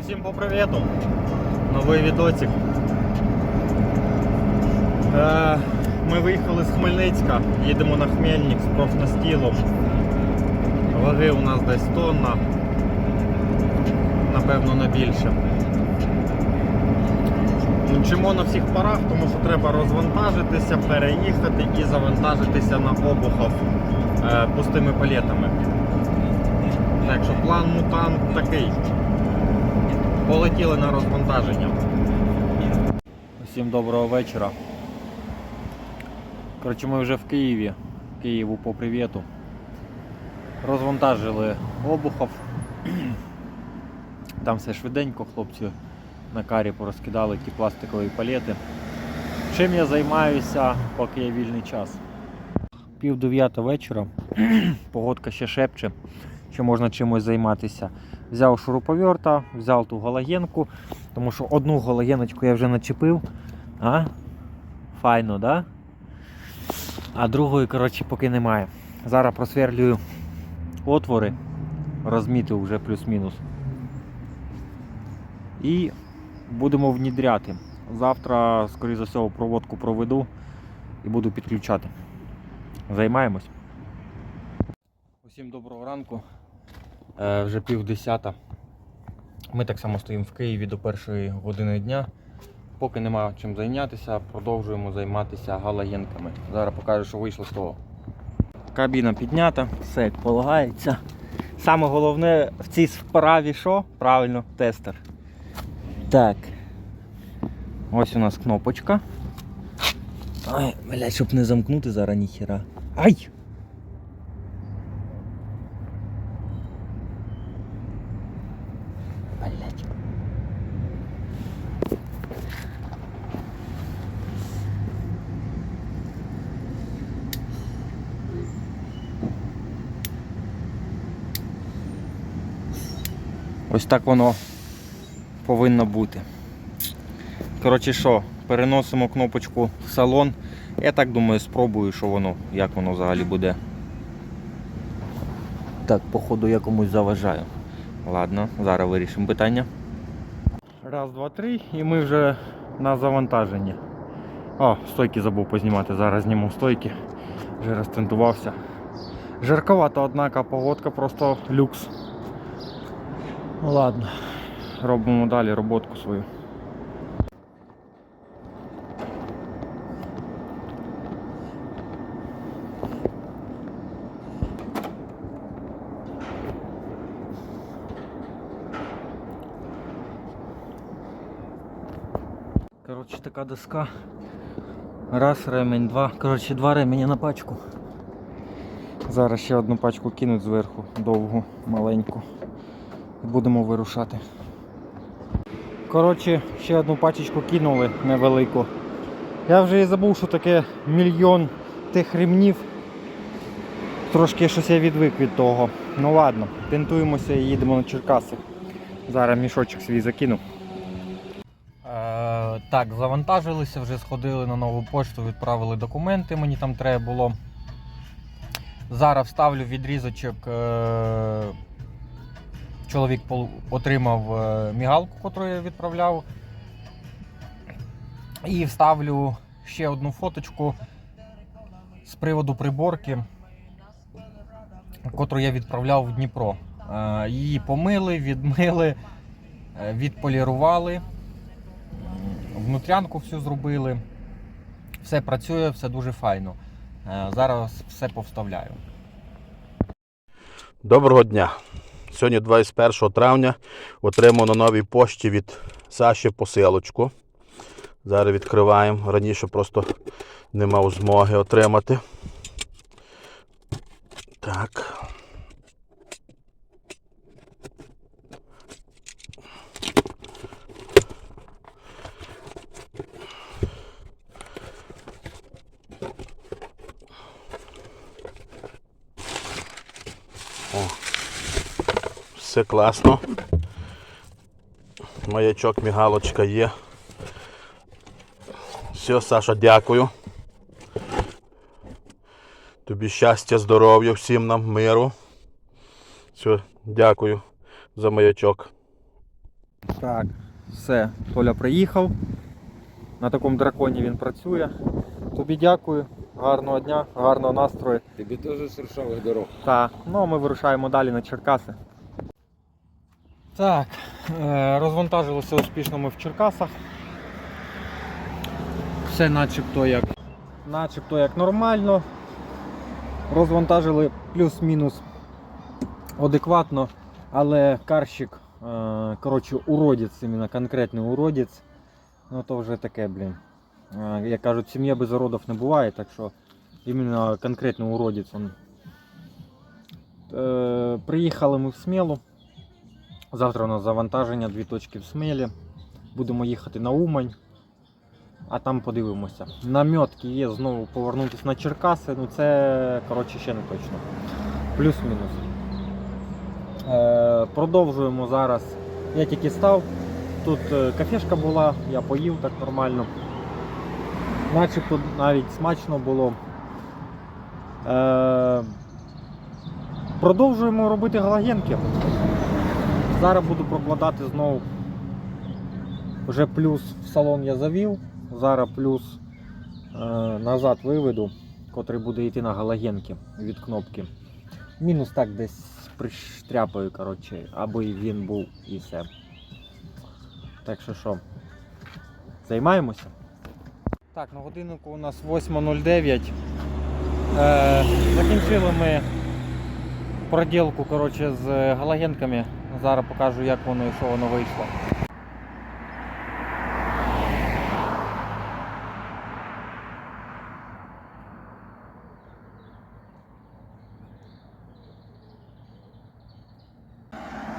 Усім по привіту. Новий відосик. Е, ми виїхали з Хмельницька, їдемо на Хмельник з профнастілом. Ваги у нас десь тонна, напевно, не більше. Мчимо на всіх парах, тому що треба розвантажитися, переїхати і завантажитися на обухов е, пустими палетами. Так що план мутант такий. Полетіли на розвантаження. Всім доброго вечора. Коротше, ми вже в Києві. Києву по привіту. Розвантажили обухов. Там все швиденько, хлопці на карі порозкидали ті пластикові палети. Чим я займаюся, поки є вільний час. Пів дев'ята вечора. Погодка ще шепче, що можна чимось займатися. Взяв шуруповерта, взяв ту галагенку, тому що одну галагеночку я вже начепив. А? Файно, да? А другої, коротше, поки немає. Зараз просверлюю отвори, розмітив вже плюс-мінус. І будемо внідряти. Завтра, скоріше за всього, проводку проведу і буду підключати. Займаємось. Усім доброго ранку. Е, вже пів десята. Ми так само стоїмо в Києві до першої години дня. Поки нема чим зайнятися, продовжуємо займатися галагенками. Зараз покажу, що вийшло з того. Кабіна піднята, все як полагається. Саме головне в цій справі що? Правильно, тестер. Так. Ось у нас кнопочка. Ай, блядь, щоб не замкнути зараз ніхера. Ай! Так воно повинно бути. Коротше що, переносимо кнопочку в салон. Я так думаю, спробую, що воно, як воно взагалі буде. Так, походу я комусь заважаю. Ладно, зараз вирішимо питання. Раз, два, три, і ми вже на завантаженні. О, стойки забув познімати. Зараз зніму стойки. Вже розтентувався. Жарковато, однако погодка просто люкс. Ну ладно, робимо далі роботку свою. Коротше, така доска. Раз, ремень, два. Коротше, два ременя на пачку. Зараз ще одну пачку кинуть зверху, довгу, маленьку. Будемо вирушати. Коротше, ще одну пачечку кинули невелику. Я вже і забув, що таке мільйон тих ремнів. Трошки щось я відвик від того. Ну ладно, тентуємося і їдемо на Черкаси. Зараз мішочок свій закину. Е, так, завантажилися, вже сходили на нову пошту, відправили документи, мені там треба було. Зараз вставлю відрізочок. Е, чоловік отримав е, мігалку, яку я відправляв. І вставлю ще одну фоточку з приводу приборки, яку я відправляв в Дніпро. Е, її помили, відмили, е, відполірували. Внутрянку всю зробили. Все працює, все дуже файно. Зараз все повставляю. Доброго дня. Сьогодні 21 травня отримано новій пошті від Саші посилочку. Зараз відкриваємо. Раніше просто не мав змоги отримати. Так. Все класно. Маячок, мігалочка є. Все, Саша, дякую. Тобі щастя, здоров'я, всім нам, миру. Все, дякую за маячок. Так, все, Толя приїхав. На такому драконі він працює. Тобі дякую, гарного дня, гарного настрою. Тобі теж шершавих дорог. Так, ну а ми вирушаємо далі на Черкаси. Так, е, розвантажилися успішно ми в Черкасах. Все начебто як, начебто як нормально. Розвантажили плюс-мінус адекватно, але карщик, е, коротше, уродець, іменно конкретний уродець. Ну то вже таке, блін. Е, Як кажуть, сім'я без уродів не буває, так що іменно конкретний уродець Приїхали ми в Смілу. Завтра у нас завантаження, дві точки в Смілі. Будемо їхати на Умань, а там подивимося. Намітки є знову повернутися на Черкаси, ну це коротше ще не точно. Плюс-мінус. Е, продовжуємо зараз. Я тільки став. Тут е, кафешка була, я поїв так нормально. Начебто навіть смачно було. Е, Продовжуємо робити галагенки. Зараз буду прокладати знову. Вже плюс в салон я завів, зараз плюс е, назад виведу, котрий буде йти на галагенки від кнопки. Мінус так десь приштряпаю, коротше, аби він був і все. Так що що, займаємося? Так, на годиннику у нас 8.09. Е, закінчили ми проділку коротше, з галогенками. Зараз покажу, як воно і що воно вийшло.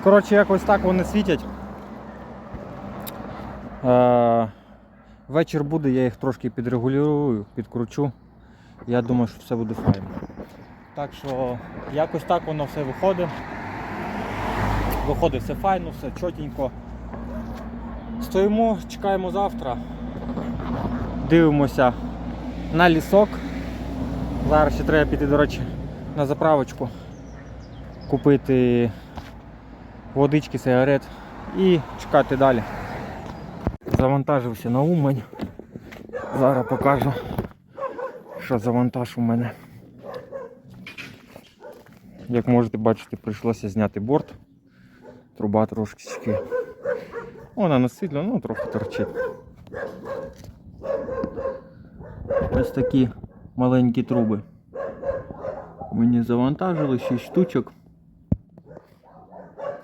Коротше, якось так вони світять. Е, вечір буде, я їх трошки підрегулюю, підкручу. Я думаю, що все буде файно. Так що якось так воно все виходить. Виходить все файно, все чотенько. Стоїмо, чекаємо завтра. Дивимося на лісок. Зараз ще треба піти, до речі, на заправочку, купити водички, сигарет і чекати далі. Завантажився на Умань. Зараз покажу, що за вантаж у мене. Як можете бачити, прийшлося зняти борт. Труба трошечки. Вона не сильно, ну трохи торчить. Ось такі маленькі труби. Мені завантажили 6 штучок.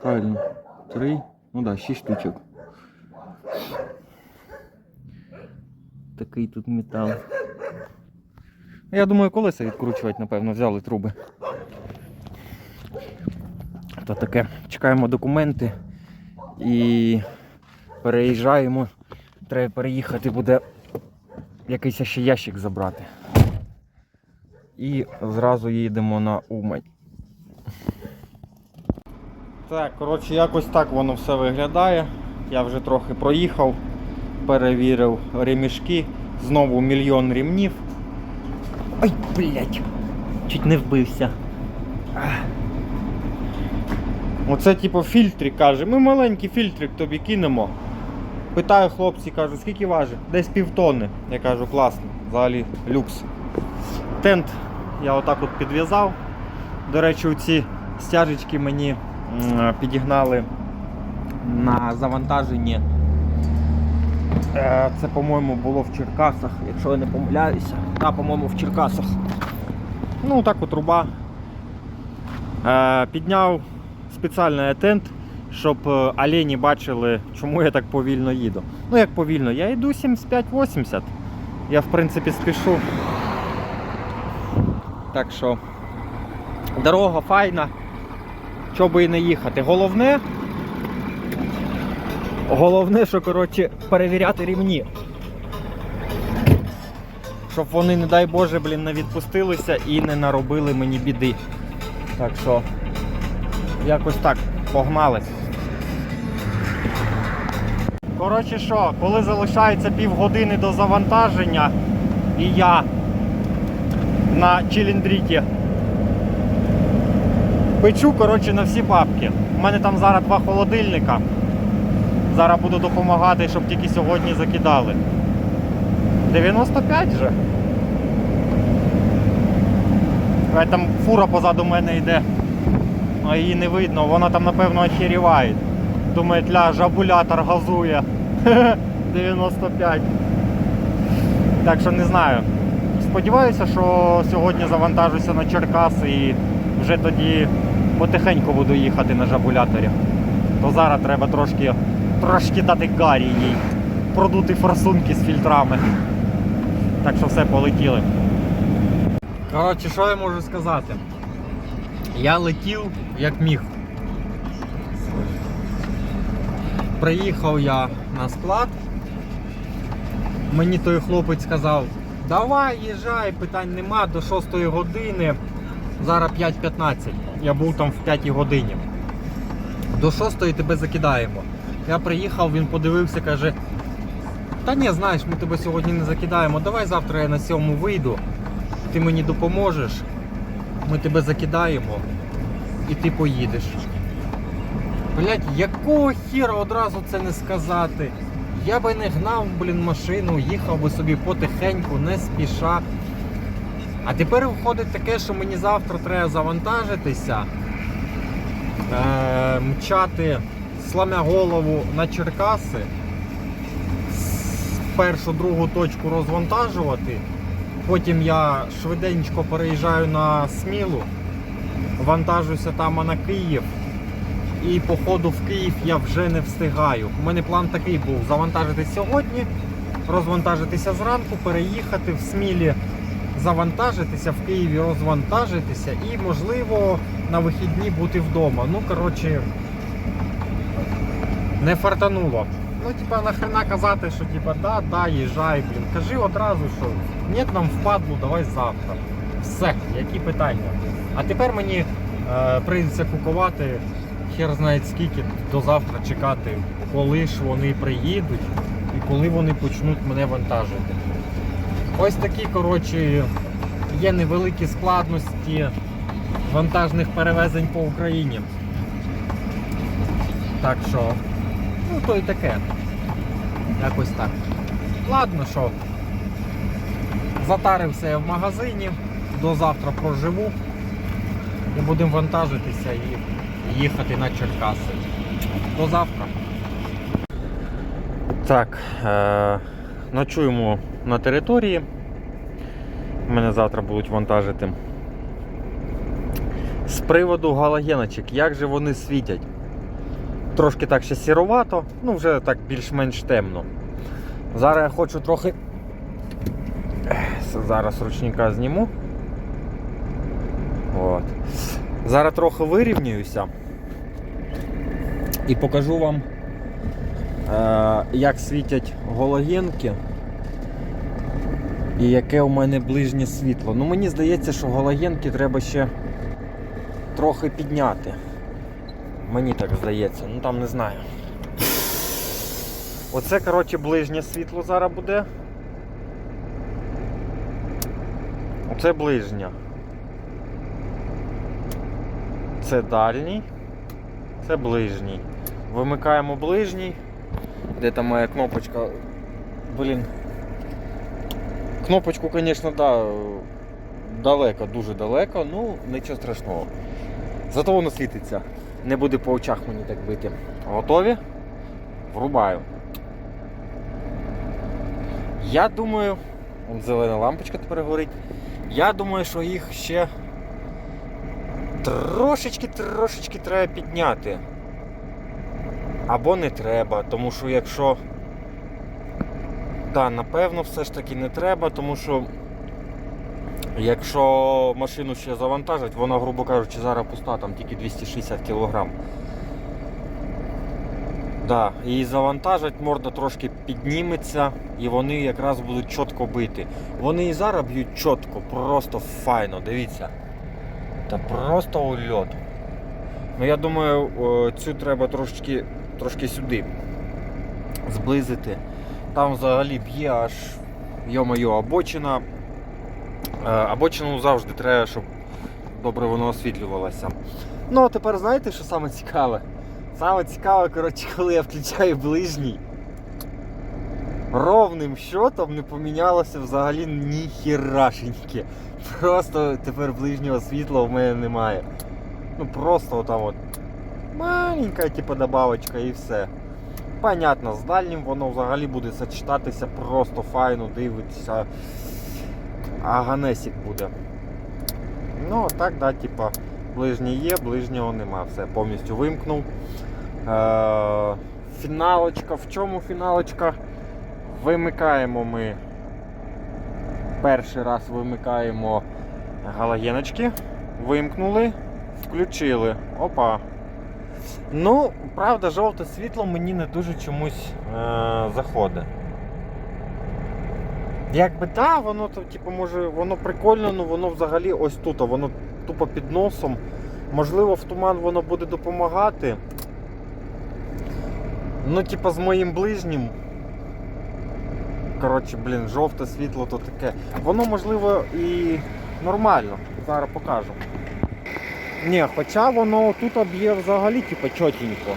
Правильно, 3, ну да, 6 штучок. Такий тут метал. Я думаю, колеса відкручувати, напевно, взяли труби. То таке. Чекаємо документи і переїжджаємо. Треба переїхати, буде якийсь ще ящик забрати. І зразу їдемо на Умань. Так, коротше, якось так воно все виглядає. Я вже трохи проїхав, перевірив ремішки, знову мільйон рівнів. Ой, блядь, чуть не вбився. Оце типу фільтрик каже, ми маленький фільтрик тобі кинемо. Питаю хлопці, кажу, скільки важить? Десь півтонни. Я кажу, класно, взагалі люкс. Тент я отак от підв'язав. До речі, ці стяжечки мені підігнали на завантаженні. Е, Це, по-моєму, було в Черкасах, якщо я не помиляюся. А, по-моєму, в Черкасах. Ну, так от труба. Е, Підняв спеціальний тент, щоб е, олені бачили, чому я так повільно їду. Ну як повільно, я йду 75-80. Я в принципі спішу. Так що дорога файна, що би і не їхати. Головне, головне, що коротше, перевіряти рівні. Щоб вони, не дай Боже, блін, не відпустилися і не наробили мені біди. Так що якось так погнали. Коротше що, коли залишається півгодини до завантаження, і я на чиліндріті печу коротше, на всі бабки. У мене там зараз два холодильника. Зараз буду допомагати, щоб тільки сьогодні закидали. 95 же. Там фура позаду мене йде. А її не видно, вона там напевно охеріває. Думає, тля, жабулятор газує. 95. Так що не знаю. Сподіваюся, що сьогодні завантажуся на Черкаси і вже тоді потихеньку буду їхати на жабуляторі. То зараз треба трошки, трошки дати гарі їй, продути форсунки з фільтрами. Так що все полетіли. Коротше, що я можу сказати? Я летів як міг. Приїхав я на склад. Мені той хлопець сказав, давай, їжджай, питань нема, до 6 години. Зараз 5.15. Я був там в 5 годині. До 6 тебе закидаємо. Я приїхав, він подивився, каже. Та ні, знаєш, ми тебе сьогодні не закидаємо. Давай завтра я на 7 вийду. Ти мені допоможеш. Ми тебе закидаємо і ти поїдеш. Блять, якого хіра одразу це не сказати? Я би не гнав, блін, машину, їхав би собі потихеньку, не спіша. А тепер виходить таке, що мені завтра треба завантажитися, е, мчати, сламя голову на Черкаси, першу другу точку розвантажувати. Потім я швиденько переїжджаю на Смілу, вантажуся там на Київ. І по ходу в Київ я вже не встигаю. У мене план такий був завантажитись сьогодні, розвантажитися зранку, переїхати в Смілі, завантажитися в Києві, розвантажитися і, можливо, на вихідні бути вдома. Ну, коротше, не фартануло. Ну, типа, нахрена казати, що типа, да, да, їжджай, блін. Кажи одразу, що ні, нам впадло, давай завтра. Все, які питання. А тепер мені е, прийдеться кукувати хер знає скільки до завтра чекати, коли ж вони приїдуть і коли вони почнуть мене вантажити. Ось такі, коротше, є невеликі складності вантажних перевезень по Україні. Так що, ну то й таке. Якось так. Ладно, що. Затарився я в магазині, до завтра проживу і будемо вантажитися і їхати на Черкаси. До завтра. Так, е- ночуємо на території. Мене завтра будуть вантажити. З приводу галогеночок, як же вони світять? Трошки так ще сіровато, ну вже так більш-менш темно. Зараз я хочу трохи. Зараз ручника зніму. От. Зараз трохи вирівнююся і покажу вам, е, як світять галогенки і яке у мене ближнє світло. Ну мені здається, що галогенки треба ще трохи підняти. Мені так здається, ну там не знаю. Оце, коротше, ближнє світло зараз буде. Оце ближнє. Це дальній, це ближній. Вимикаємо ближній. Де там моя кнопочка? Блін. Кнопочку, звісно, да, далеко, дуже далеко, ну нічого страшного. Зато воно світиться. Не буде по очах мені так бити. Готові? Врубаю. Я думаю, Вон зелена лампочка тепер горить. Я думаю, що їх ще трошечки, трошечки треба підняти. Або не треба, тому що якщо. Так, напевно, все ж таки не треба, тому що якщо машину ще завантажать, вона, грубо кажучи, зараз пуста, там тільки 260 кг. Да, її завантажать, морда трошки підніметься і вони якраз будуть чітко бити. Вони і зараз б'ють чітко, просто файно, дивіться. Та просто ульот. Ну я думаю, цю треба трошки, трошки сюди зблизити. Там взагалі б'є аж йо-моє, обочина. Е, Обочину завжди треба, щоб добре воно освітлювалося. Ну а тепер знаєте, що саме цікаве? Саме цікаве, коротше, коли я включаю ближній. Ровним щотом не помінялося взагалі ніхірашеньки. Просто тепер ближнього світла в мене немає. Ну просто отам от маленька, типу, добавочка і все. Понятно, з дальнім воно взагалі буде сочетатися просто файно, дивитися. Аганесік буде. Ну, так, да, типа, ближній є, ближнього нема. Все, повністю вимкнув. Е- фіналочка. В чому фіналочка? Вимикаємо ми. Перший раз вимикаємо галогеночки. Вимкнули, включили. Опа. Ну, правда, жовте світло мені не дуже чомусь е- заходить. Якби так, воно то, типу, може, воно прикольно, але воно взагалі ось тут, а воно тупо під носом. Можливо, в туман воно буде допомагати. Ну, типу, з моїм ближнім. Коротше, блін, жовте світло то таке. Воно можливо і нормально. Зараз покажу. Ні, хоча воно тут об'є взагалі, типу, чотенько.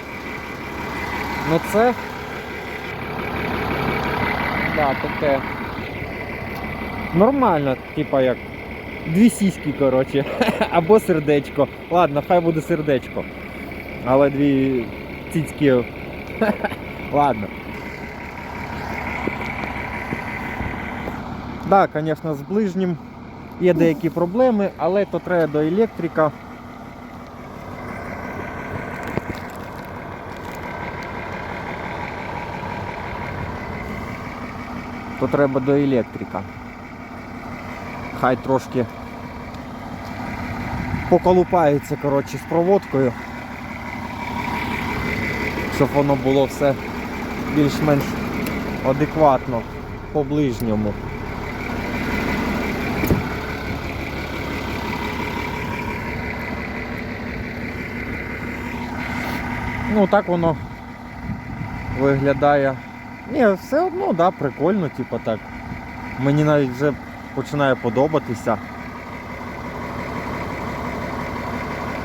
Ну це. Да, таке. Нормально, типа як. Дві сіськи, коротше. Або сердечко. Ладно, хай буде сердечко. Але дві цицьки. Ладно. Так, да, звісно, з ближнім є деякі проблеми, але то треба до електрика. То треба до електрика. Хай трошки поколупається коротше, з проводкою, щоб воно було все більш-менш адекватно по ближньому. Ну так воно виглядає. Ні, все одно, да, прикольно, типу так. Мені навіть вже починає подобатися.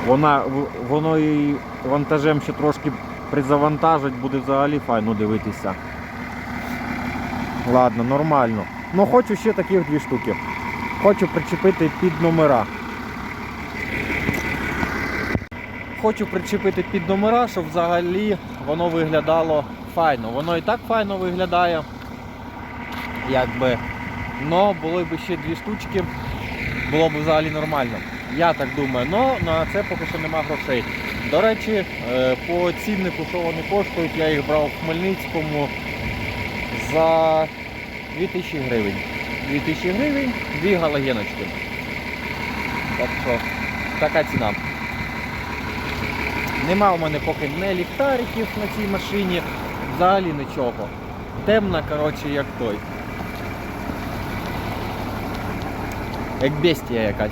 Вона, воно і вантажем ще трошки призавантажить, буде взагалі файно дивитися. Ладно, нормально. Ну хочу ще таких дві штуки. Хочу причепити під номера. Хочу причепити під номера, щоб взагалі воно виглядало файно. Воно і так файно виглядає. Якби. Но були б ще дві штучки, було б взагалі нормально. Я так думаю, но на це поки що нема грошей. До речі, е, по ціннику, що вони коштують, я їх брав в Хмельницькому за 2000 гривень. 2000 гривень, дві галогеночки. Так що, така ціна. Нема у мене поки не ліхтариків на цій машині, взагалі нічого. Темна, коротше, як той. Як бестія якась.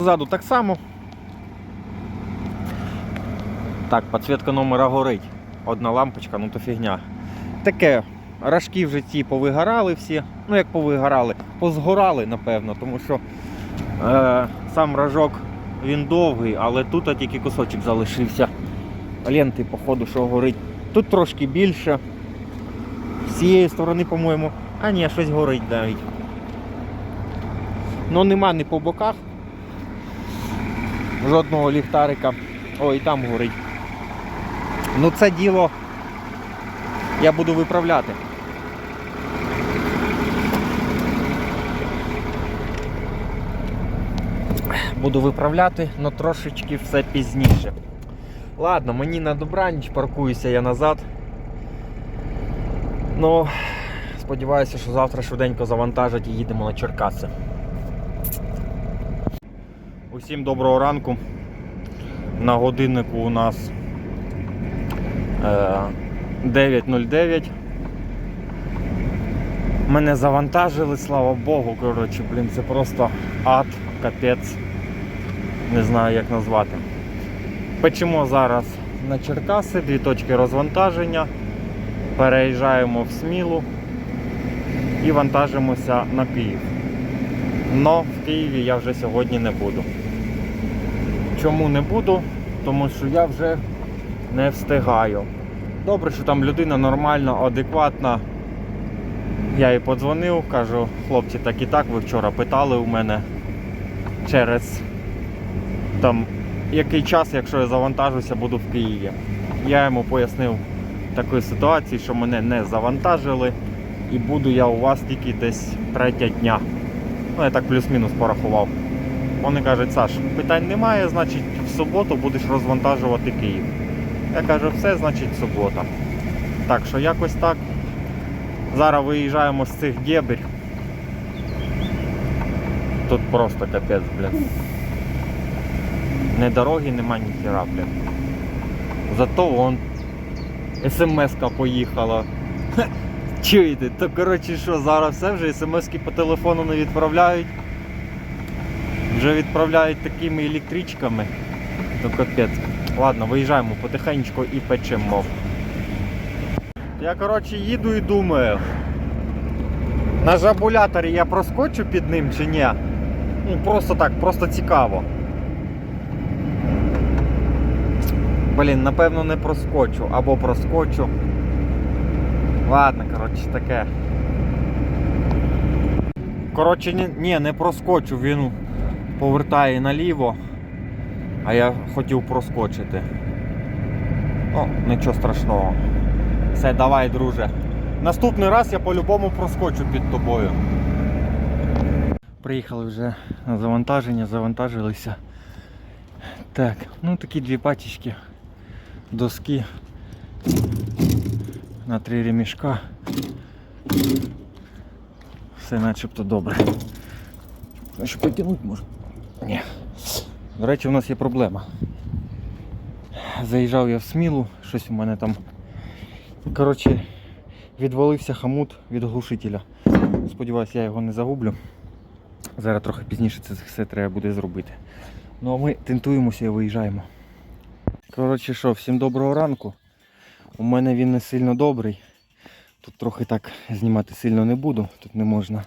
Ззаду так само. Так, підсвітка номера горить. Одна лампочка, ну то фігня. Таке, рожки в житті повигорали всі. Ну як повигорали, позгорали, напевно, тому що е, сам рожок він довгий, але тут тільки кусочок залишився. Ленти, походу, що горить. Тут трошки більше. З цієї сторони, по-моєму. А ні, щось горить навіть. Ну нема ні по боках. Жодного ліхтарика. О, і там горить. Ну це діло я буду виправляти. Буду виправляти, але трошечки все пізніше. Ладно, мені на добраніч, паркуюся я назад. Ну, сподіваюся, що завтра швиденько завантажать і їдемо на Черкаси. Усім доброго ранку. На годиннику у нас е, 9.09. Мене завантажили, слава Богу, коротше, блін, це просто ад, капець. Не знаю як назвати. Печемо зараз на Черкаси, дві точки розвантаження. Переїжджаємо в Смілу і вантажимося на Київ. Но в Києві я вже сьогодні не буду. Чому не буду? тому що я вже не встигаю. Добре, що там людина нормальна, адекватна. Я їй подзвонив, кажу, хлопці, так і так, ви вчора питали у мене через там який час, якщо я завантажуся, буду в Києві. Я йому пояснив таку ситуацію, що мене не завантажили, і буду я у вас тільки десь третя дня. Ну, я так плюс-мінус порахував. Вони кажуть, Саш, питань немає, значить в суботу будеш розвантажувати Київ. Я кажу, все, значить субота. Так що якось так. Зараз виїжджаємо з цих дєбір. Тут просто капець, блін. Не дороги, нема ні хіра, блін. Зато вон смс-ка поїхала. Чуєте, то коротше що, зараз все вже смс-ки по телефону не відправляють. Вже відправляють такими електричками. То капець. Ладно, виїжджаємо потихеньку і печемо. Я коротше їду і думаю. На жабуляторі я проскочу під ним чи ні? Ну просто так, просто цікаво. Блін, напевно не проскочу. Або проскочу. Ладно, коротше, таке. Коротше, ні, ні, не проскочу, він повертає наліво, а я хотів проскочити. О, нічого страшного. Все, давай, друже. Наступний раз я по-любому проскочу під тобою. Приїхали вже на завантаження, завантажилися. Так, ну такі дві пачечки доски на три ремішка. Все начебто добре. Що потягнути можна? Ні. До речі, у нас є проблема. Заїжджав я в смілу, щось у мене там. Коротше, відвалився хамут від глушителя. Сподіваюсь, я його не загублю. Зараз трохи пізніше це все треба буде зробити. Ну а ми тентуємося і виїжджаємо. Коротше що, всім доброго ранку. У мене він не сильно добрий. Тут трохи так знімати сильно не буду, тут не можна.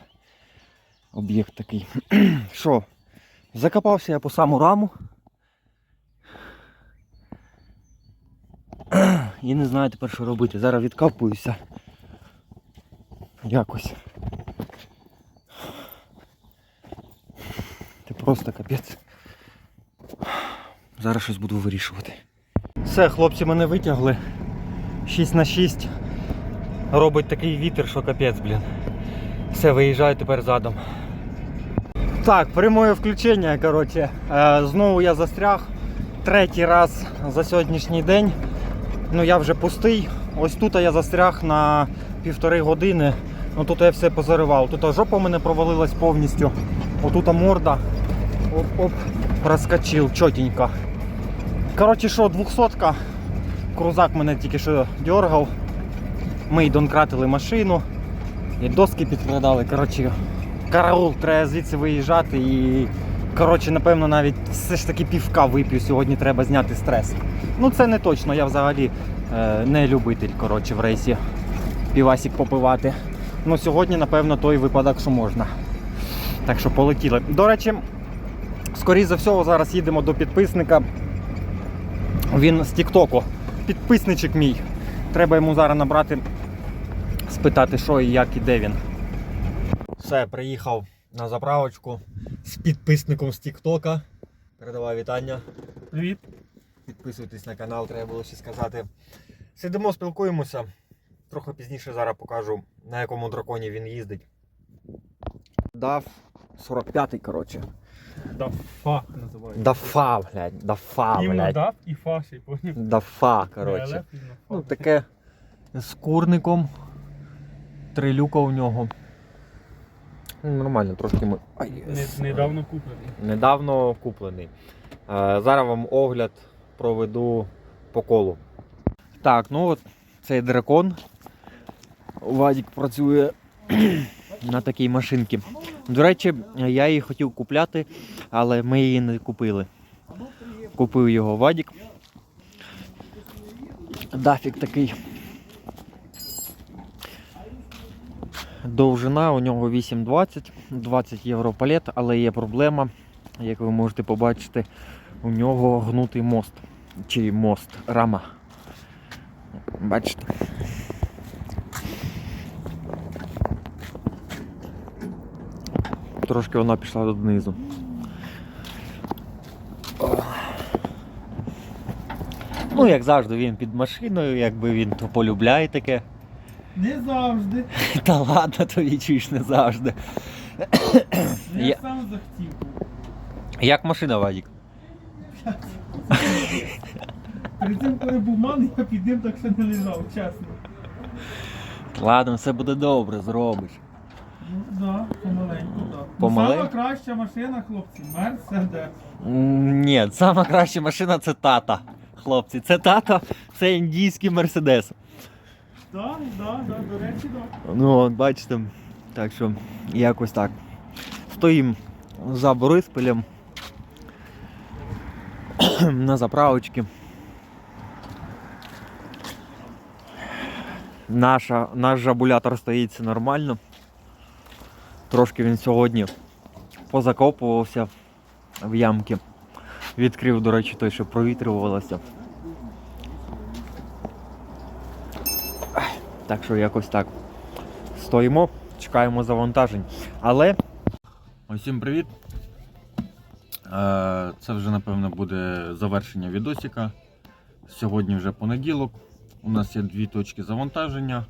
Об'єкт такий. Що? Закопався я по саму раму. І не знаю тепер, що робити. Зараз відкапуюся. Якось. Це просто капець. Зараз щось буду вирішувати. Все, хлопці мене витягли. 6 на 6. Робить такий вітер, що капець, блін. Все, виїжджаю тепер задом. Так, прямое включення, коротше. Е, знову я застряг. Третій раз за сьогоднішній день. Ну я вже пустий. Ось тут я застряг на півтори години. Ну тут я все позаривав. Тут жопа в мене провалилась повністю. Отут морда. Оп-оп, проскочив, чотенько. Коротше, що, 200 Крузак мене тільки що дергав. Ми й донкратили машину. І доски підкладали. Коротше, караул, треба звідси виїжджати і. Коротше, напевно, навіть все ж таки півка вип'ю. Сьогодні треба зняти стрес. Ну це не точно, я взагалі е, не любитель коротше, в рейсі півасік попивати. Ну сьогодні, напевно, той випадок, що можна. Так що полетіли. До речі, скоріше за всього, зараз їдемо до підписника. Він з Тіктоку. Підписничок мій. Треба йому зараз набрати, спитати, що і як і де він. Все, приїхав на заправочку з підписником з Тіктока. Передавай вітання. Привіт. Підписуйтесь на канал, треба було ще сказати. Сидимо, спілкуємося. Трохи пізніше зараз покажу, на якому драконі він їздить. Дав 45-й, коротше. Дафа називається. Дафа, блядь, дафа, Іменно блядь. даф і фа ще й поняв. Дафа, коротше. фа. Ну, таке з курником. Трилюка у нього. Ну, Нормально, трошки ми. Ай, Не- Недавно куплений. Недавно куплений. Е, Зараз вам огляд проведу по колу. Так, ну от цей дракон. Вадік працює на такій машинці. До речі, я її хотів купляти, але ми її не купили. Купив його Вадік. Дафік такий. Довжина у нього 8,20, 20 євро палет, але є проблема, як ви можете побачити, у нього гнутий мост. Чи мост, рама. Бачите? Трошки вона пішла донизу. Ну, як завжди, він під машиною, якби він то полюбляє таке. Не завжди. Та ладно, тобі чуєш не завжди. Я, Я- сам захотів. Як машина, Вадік? Перед тим, коли був ман, я під ним так ще не лежав, чесно. Ладно, все буде добре, зробиш. Ну да, помаленьку, так. Сама краща машина, хлопці, Мерседес. М, Ні, сама краща машина це тата. Хлопці, це тата, це індійський мерседес. Так, да, да, до речі, так. Ну, от, бачите, так що якось так. Стоїм за Бориспілем на заправочці. Наша, наш жабулятор стоїть нормально. Трошки він сьогодні позакопувався в ямки. Відкрив, до речі, той, що провітрювалося. Так що якось так. Стоїмо, чекаємо завантажень. Але. Усім привіт. Е, Це вже, напевно, буде завершення відосика. Сьогодні вже понеділок. У нас є дві точки завантаження.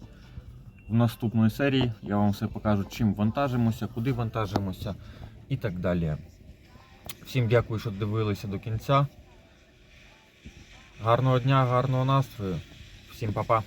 В наступної серії я вам все покажу, чим вантажимося, куди вантажимося і так далі. Всім дякую, що дивилися до кінця. Гарного дня, гарного настрою. Всім па-па.